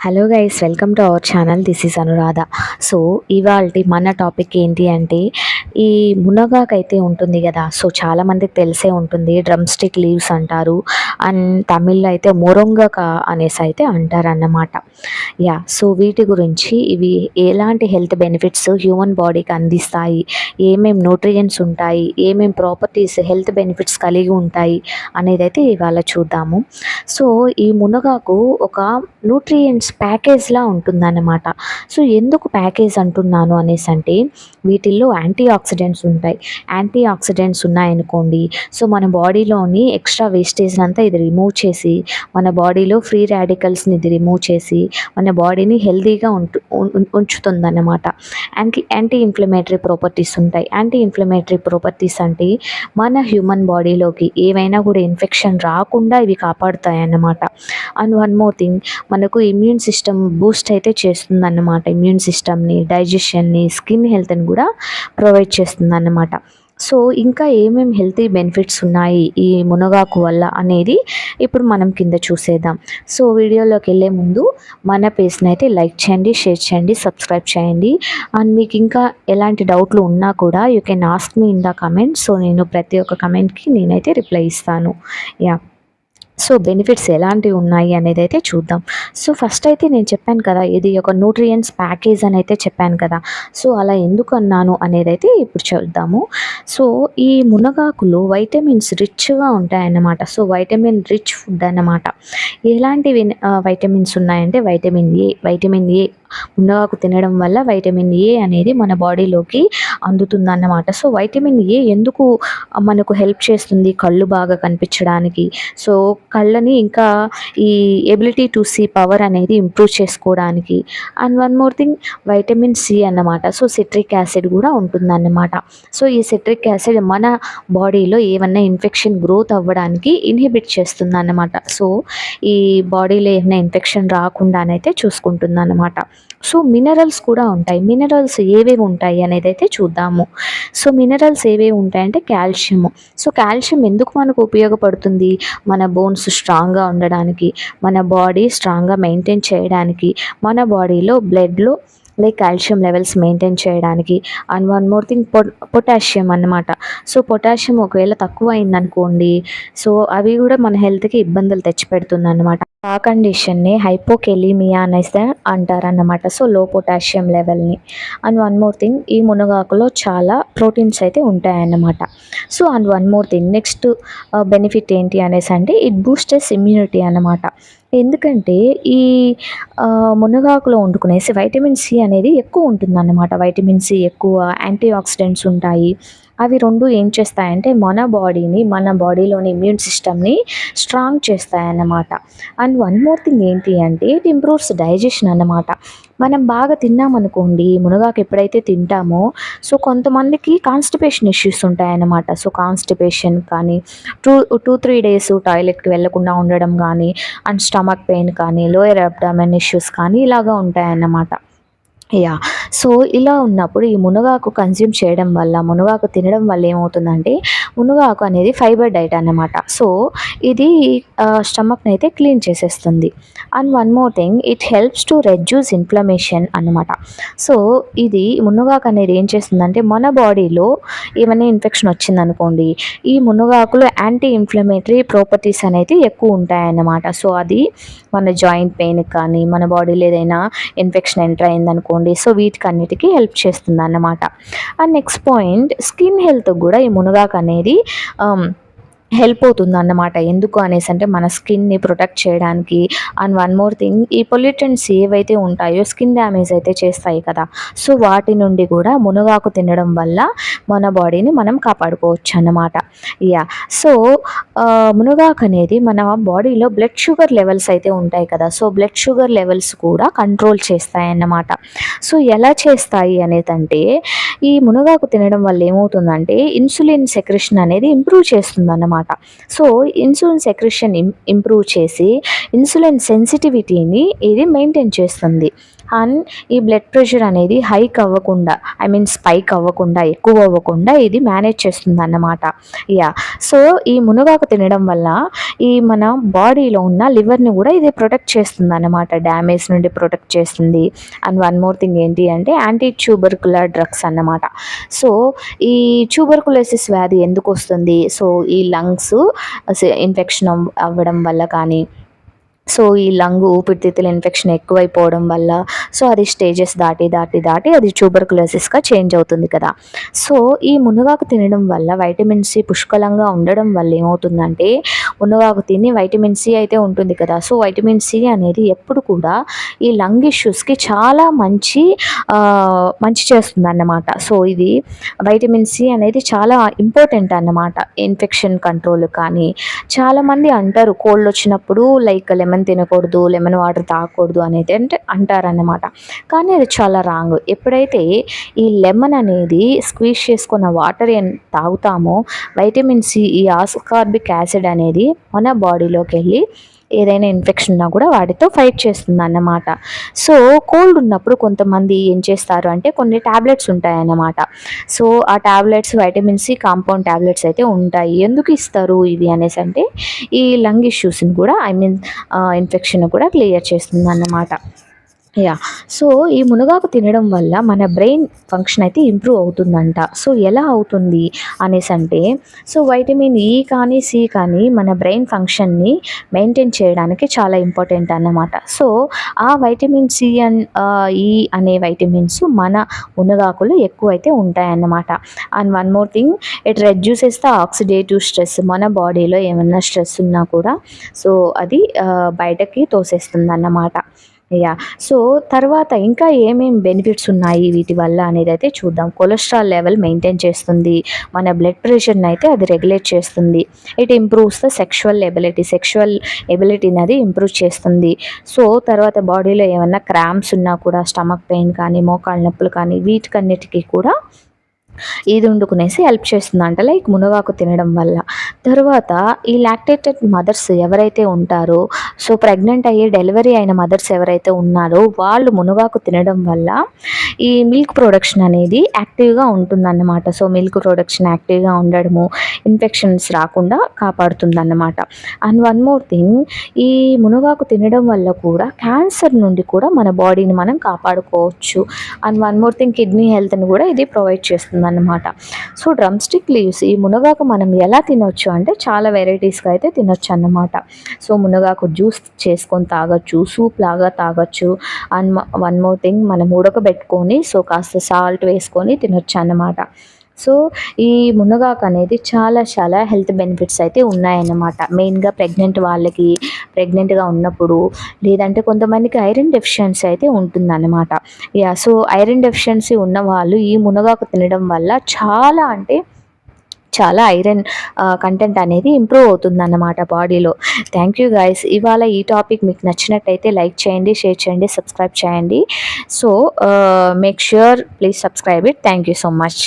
Hello guys welcome to our channel this is Anuradha so ఇవాళ మన topic ఏంటి అంటే ఈ మునగాకైతే ఉంటుంది కదా. సో చాలామందికి తెలిసే ఉంటుంది డ్రమ్ స్టిక్ లీవ్స్ అంటారు. అండ్ తమిళ్ళో అయితే మొరంగక అనేసి అయితే అంటారు అన్నమాట యా సో వీటి గురించి ఇవి ఎలాంటి హెల్త్ బెనిఫిట్స్ హ్యూమన్ బాడీకి అందిస్తాయి? ఏమేమి న్యూట్రియంట్స్ ఉంటాయి? ఏమేమి ప్రాపర్టీస్ హెల్త్ బెనిఫిట్స్ కలిగి ఉంటాయి? అనేది అయితే ఇవాళ చూద్దాము. సో ఈ మునగాకు ఒక న్యూట్రియంట్స్ ప్యాకేజ్లా ఉంటుందన్నమాట. సో ఎందుకు ప్యాకేజ్ అంటున్నాను అనేసి అంటే వీటిల్లో యాంటీ ఆక్సిడెంట్స్ ఉంటాయి. యాంటీ ఆక్సిడెంట్స్ ఉన్నాయనుకోండి సో మన బాడీలోని ఎక్స్ట్రా వేస్టేజ్ అంతా ఇది రిమూవ్ చేసి మన బాడీలో ఫ్రీ రాడికల్స్ని ఇది రిమూవ్ చేసి మన బాడీని హెల్దీగా ఉంటు ఉంచుతుందన్నమాట. యాంటీ యాంటీ ఇన్ఫ్లమేటరీ ప్రాపర్టీస్ ఉంటాయి. యాంటీ ఇన్ఫ్లమేటరీ ప్రాపర్టీస్ అంటే మన హ్యూమన్ బాడీలోకి ఏవైనా కూడా ఇన్ఫెక్షన్ రాకుండా ఇవి కాపాడుతాయి అన్నమాట అండ్ వన్ మోర్ థింగ్ మనకు ఇమ్యూన్ సిస్టమ్ బూస్ట్ అయితే చేస్తుంది అన్నమాట ఇమ్యూన్ సిస్టమ్ని డైజెషన్ని స్కిన్ హెల్త్ని కూడా ప్రొవైడ్ చేస్తుంది అన్నమాట సో ఇంకా ఏమేమి హెల్తీ బెనిఫిట్స్ ఉన్నాయి ఈ మునగాకు వల్ల అనేది ఇప్పుడు మనం కింద చూసేద్దాం. సో వీడియోలోకి వెళ్ళే ముందు మన పేజ్ని అయితే లైక్ చేయండి షేర్ చేయండి సబ్స్క్రైబ్ చేయండి. అండ్ మీకు ఇంకా ఎలాంటి డౌట్లు ఉన్నా కూడా you can ask me in the comment so నేను ప్రతి ఒక్క కమెంట్కి నేనైతే రిప్లై ఇస్తాను. యా సో బెనిఫిట్స్ ఎలాంటివి ఉన్నాయి అనేది అయితే చూద్దాం. సో ఫస్ట్ అయితే నేను చెప్పాను కదా ఇది ఒక న్యూట్రియంట్స్ ప్యాకేజ్ అని అయితే చెప్పాను కదా. సో అలా ఎందుకు అన్నాను అనేది అయితే ఇప్పుడు చూద్దాము. సో ఈ మునగాకులు వైటమిన్స్ రిచ్గా ఉంటాయన్నమాట. సో వైటమిన్ రిచ్ ఫుడ్ అన్నమాట. ఎలాంటి వైటమిన్స్ ఉన్నాయంటే వైటమిన్ ఏ వైటమిన్ ఏ మునగాకు తినడం వల్ల వైటమిన్ ఏ అనేది మన బాడీలోకి అందుతుంది అన్నమాట సో వైటమిన్ ఏ ఎందుకు మనకు హెల్ప్ చేస్తుంది కళ్ళు బాగా కనిపించడానికి? సో కళ్ళని ఇంకా ఈ ఎబిలిటీ టు సీ పవర్ అనేది ఇంప్రూవ్ చేసుకోవడానికి. And one more thing vitamin C అన్నమాట. సో సిట్రిక్ యాసిడ్ కూడా ఉంటుందన్నమాట. సో ఈ సిట్రిక్ యాసిడ్ మన బాడీలో ఏమన్నా ఇన్ఫెక్షన్ గ్రోత్ అవ్వడానికి ఇన్హిబిట్ చేస్తుంది అన్నమాట సో ఈ బాడీలో ఏమైనా ఇన్ఫెక్షన్ రాకుండానైతే చూసుకుంటుంది అన్నమాట సో మినరల్స్ కూడా ఉంటాయి. మినరల్స్ ఏవేవి ఉంటాయి అనేది అయితే చూద్దాము. సో మినరల్స్ ఏవేవి ఉంటాయంటే కాల్షియం. సో కాల్షియం ఎందుకు మనకు ఉపయోగపడుతుంది? మన బోన్స్ స్ట్రాంగ్గా ఉండడానికి మన బాడీ స్ట్రాంగ్గా మెయింటైన్ చేయడానికి మన బాడీలో బ్లడ్లో లైక్ కాల్షియం లెవెల్స్ మెయింటైన్ చేయడానికి. అండ్ వన్ మోర్ థింగ్ పొ పొటాషియం అన్నమాట. సో పొటాషియం ఒకవేళ తక్కువ అయిందనుకోండి సో అవి కూడా మన హెల్త్కి ఇబ్బందులు తెచ్చిపెడుతుంది అనమాట ఆ కండిషన్ని హైపోకెలీమియా అనేసి అంటారన్నమాట. సో లో పొటాషియం లెవెల్ని. అండ్ వన్ మోర్ థింగ్ ఈ మునగాకులో చాలా ప్రోటీన్స్ అయితే ఉంటాయన్నమాట. So and one more thing next benefit ఏంటి అనేసి అంటే ఇట్ బూస్టెస్ ఇమ్యూనిటీ అనమాట ఎందుకంటే ఈ మునగాకులో వండుకునేసి వైటమిన్ సి అనేది ఎక్కువ ఉంటుందన్నమాట. వైటమిన్ సి ఎక్కువ యాంటీ ఆక్సిడెంట్స్ ఉంటాయి. అవి రెండు ఏం చేస్తాయంటే మన బాడీని మన బాడీలోని ఇమ్యూన్ సిస్టమ్ని స్ట్రాంగ్ చేస్తాయన్నమాట. అండ్ వన్ మోర్ థింగ్ ఏంటి అంటే ఇట్ ఇంప్రూవ్స్ డైజెషన్ అన్నమాట. మనం బాగా తిన్నామనుకోండి మునగాకు ఎప్పుడైతే తింటామో సో కొంతమందికి కాన్స్టిపేషన్ ఇష్యూస్ ఉంటాయన్నమాట. సో కాన్స్టిపేషన్ కానీ టూ టూ త్రీ డేస్ టాయిలెట్కి వెళ్ళకుండా ఉండడం కానీ అండ్ స్టమక్ పెయిన్ కానీ లోయర్ అబ్డామెన్ ఇష్యూస్ కానీ ఇలాగా ఉంటాయన్నమాట. యా సో ఇలా ఉన్నప్పుడు ఈ మునగాకు కన్జ్యూమ్ చేయడం వల్ల మునగాకు తినడం వల్ల ఏమవుతుందంటే మునగాకు అనేది ఫైబర్ డైట్ అన్నమాట. సో ఇది స్టమక్ని అయితే క్లీన్ చేసేస్తుంది. And one more thing it helps to reduce inflammation అనమాట సో ఇది మునగాకు అనేది ఏం చేస్తుందంటే మన బాడీలో ఏమైనా ఇన్ఫెక్షన్ వచ్చిందనుకోండి ఈ మునగాకులో యాంటీ ఇన్ఫ్లమేటరీ ప్రాపర్టీస్ అనేది ఎక్కువ ఉంటాయన్నమాట. సో అది మన జాయింట్ పెయిన్కి కానీ మన బాడీలో ఏదైనా ఇన్ఫెక్షన్ ఎంటర్ అయిందనుకోండి అనుకోండి సో వీటికి అన్నిటికీ హెల్ప్ చేస్తుంది అన్నమాట and next point skin health కూడా ఈ మునగాకు అనేది హెల్ప్ అవుతుంది అన్నమాట ఎందుకు అనేసి అంటే మన స్కిన్ని ప్రొటెక్ట్ చేయడానికి అండ్ వన్ మోర్ థింగ్ ఈ పొల్యూటెంట్స్ ఏవైతే ఉంటాయో స్కిన్ డ్యామేజ్ అయితే చేస్తాయి కదా. సో వాటి నుండి కూడా మునగాకు తినడం వల్ల మన బాడీని మనం కాపాడుకోవచ్చు అన్నమాట యా సో మునగాకు అనేది మన బాడీలో బ్లడ్ షుగర్ లెవెల్స్ అయితే ఉంటాయి కదా. సో బ్లడ్ షుగర్ లెవెల్స్ కూడా కంట్రోల్ చేస్తాయి అన్నమాట సో ఎలా చేస్తాయి అనేదంటే ఈ మునగాకు తినడం వల్ల ఏమవుతుందంటే ఇన్సులిన్ సెక్రెషన్ అనేది ఇంప్రూవ్ చేస్తుంది అన్నమాట అనమాట సో ఇన్సులిన్ సెక్రెషన్ ఇంప్రూవ్ చేసి ఇన్సులిన్ సెన్సిటివిటీని ఇది మెయింటైన్ చేస్తుంది. అండ్ ఈ బ్లడ్ ప్రెషర్ అనేది హైక్ అవ్వకుండా ఐ మీన్ స్పైక్ అవ్వకుండా ఎక్కువ అవ్వకుండా ఇది మేనేజ్ చేస్తుంది అన్నమాట యా సో ఈ మునగాకు తినడం వల్ల ఈ మన బాడీలో ఉన్న లివర్ని కూడా ఇది ప్రొటెక్ట్ చేస్తుంది అన్నమాట డ్యామేజ్ నుండి ప్రొటెక్ట్ చేస్తుంది. అండ్ వన్ మోర్ థింగ్ ఏంటి అంటే యాంటీ ట్యూబర్కులర్ డ్రగ్స్ అన్నమాట. సో ఈ ట్యూబర్కులోసిస్ వ్యాధి ఎందుకు వస్తుంది? సో ఈ లంగ్స్ uh, ఇన్ఫెక్షన్ అవ్వడం వల్ల కానీ సో ఈ లంగ్ ఊపిరితిత్తుల ఇన్ఫెక్షన్ ఎక్కువైపోవడం వల్ల సో అది స్టేజెస్ దాటి దాటి దాటి అది ట్యూబర్కులోసిస్గా చేంజ్ అవుతుంది కదా. సో ఈ మునగాకు తినడం వల్ల వైటమిన్ సి పుష్కలంగా ఉండడం వల్ల ఏమవుతుందంటే ఉన్నవాకు తిని వైటమిన్ సి అయితే ఉంటుంది కదా. సో వైటమిన్ సి అనేది ఎప్పుడు కూడా ఈ లంగ్ ఇష్యూస్కి చాలా మంచి మంచి చేస్తుంది అన్నమాట సో ఇది వైటమిన్ సి అనేది చాలా ఇంపార్టెంట్ అన్నమాట. ఇన్ఫెక్షన్ కంట్రోల్ కానీ చాలామంది అంటారు కోల్డ్ వచ్చినప్పుడు లైక్ లెమన్ లెమన్ తినకూడదు లెమన్ వాటర్ తాగకూడదు అనేది అంటే అంటారన్నమాట. కానీ అది చాలా రాంగ్ ఎప్పుడైతే ఈ లెమన్ అనేది స్క్వీజ్ చేసుకున్న వాటర్ తాగుతామో వైటమిన్ సి ఈ ఆస్కార్బిక్ యాసిడ్ అనేది మన బాడీలోకి వెళ్ళి ఏదైనా ఇన్ఫెక్షన్ ఉన్నా కూడా వాటితో ఫైట్ చేస్తుంది అన్నమాట సో కోల్డ్ ఉన్నప్పుడు కొంతమంది ఏం చేస్తారు అంటే కొన్ని ట్యాబ్లెట్స్ ఉంటాయన్నమాట. సో ఆ tablets vitamin C compound tablets అయితే ఉంటాయి. ఎందుకు ఇస్తారు ఇవి అనేసి అంటే ఈ లంగ్ ఇష్యూస్ని కూడా ఐ మీన్ ఇన్ఫెక్షన్ కూడా క్లియర్ చేస్తుంది అన్నమాట యా. సో ఈ మునగాకు తినడం వల్ల మన బ్రెయిన్ ఫంక్షన్ అయితే ఇంప్రూవ్ అవుతుందంట. సో ఎలా అవుతుంది అనేసి అంటే సో వైటమిన్ ఈ కానీ సి కానీ మన బ్రెయిన్ ఫంక్షన్ని మెయింటైన్ చేయడానికి చాలా ఇంపార్టెంట్ అన్నమాట. సో ఆ వైటమిన్ సి అండ్ ఈ అనే వైటమిన్స్ మన మునగాకులు ఎక్కువైతే ఉంటాయన్నమాట. And one more thing it reduces the oxidative stress మన బాడీలో ఏమైనా స్ట్రెస్ ఉన్నా కూడా సో అది బయటకి తోసేస్తుంది అన్నమాట యా. సో తర్వాత ఇంకా ఏమేం బెనిఫిట్స్ ఉన్నాయి వీటి వల్ల అనేది అయితే చూద్దాం. కొలెస్ట్రాల్ లెవెల్ మెయింటైన్ చేస్తుంది. మన బ్లడ్ ప్రెషర్ని అయితే అది రెగ్యులేట్ చేస్తుంది. It improves the sexual ability sexual ఎబిలిటీని అది ఇంప్రూవ్ చేస్తుంది. సో తర్వాత బాడీలో ఏమన్నా క్రామ్స్ ఉన్నా కూడా స్టమక్ పెయిన్ కానీ మోకాళ్ళ నొప్పులు కానీ వీటికన్నిటికీ కూడా ఇది వండుకునేసి హెల్ప్ చేస్తుందంట లైక్ మునగాకు తినడం వల్ల. తర్వాత ఈ లాక్టేటెడ్ మదర్స్ ఎవరైతే ఉంటారో సో ప్రెగ్నెంట్ అయ్యి డెలివరీ అయిన మదర్స్ ఎవరైతే ఉన్నారో వాళ్ళు మునగాకు తినడం వల్ల ఈ మిల్క్ ప్రొడక్షన్ అనేది యాక్టివ్గా ఉంటుందన్నమాట. సో మిల్క్ ప్రొడక్షన్ యాక్టివ్గా ఉండడము ఇన్ఫెక్షన్స్ రాకుండా కాపాడుతుందన్నమాట. అండ్ వన్ మోర్ థింగ్ ఈ మునగాకు తినడం వల్ల కూడా క్యాన్సర్ నుండి కూడా మన బాడీని మనం కాపాడుకోవచ్చు. And one more thing kidney హెల్త్ని కూడా ఇది ప్రొవైడ్ చేస్తుంది అనమాట సో డ్రమ్ స్టిక్ లీవ్స్ ఈ మునగాకు మనం ఎలా తినొచ్చు అంటే చాలా వెరైటీస్గా అయితే తినొచ్చు అన్నమాట సో మునగాకు జ్యూస్ చేసుకొని తాగొచ్చు సూప్ లాగా తాగొచ్చు. అండ్ వన్ మోర్ థింగ్ మనం ఉడకబెట్టుకొని సో కాస్త సాల్ట్ వేసుకొని తినొచ్చు అన్నమాట సో ఈ మునగాకు అనేది చాలా చాలా హెల్త్ బెనిఫిట్స్ అయితే ఉన్నాయన్నమాట. మెయిన్గా ప్రెగ్నెంట్ వాళ్ళకి ప్రెగ్నెంట్గా ఉన్నప్పుడు లేదంటే కొంతమందికి ఐరన్ డెఫిషియన్సీ అయితే ఉంటుందన్నమాట. యా సో ఐరన్ డెఫిషియన్సీ ఉన్న వాళ్ళు ఈ మునగాకు తినడం వల్ల చాలా అంటే చాలా ఐరన్ కంటెంట్ అనేది ఇంప్రూవ్ అవుతుంది అన్నమాట బాడీలో థ్యాంక్ యూ గైస్ ఇవాళ ఈ టాపిక్ మీకు నచ్చినట్టయితే లైక్ చేయండి షేర్ చేయండి సబ్స్క్రైబ్ చేయండి. So make sure please subscribe it thank you so much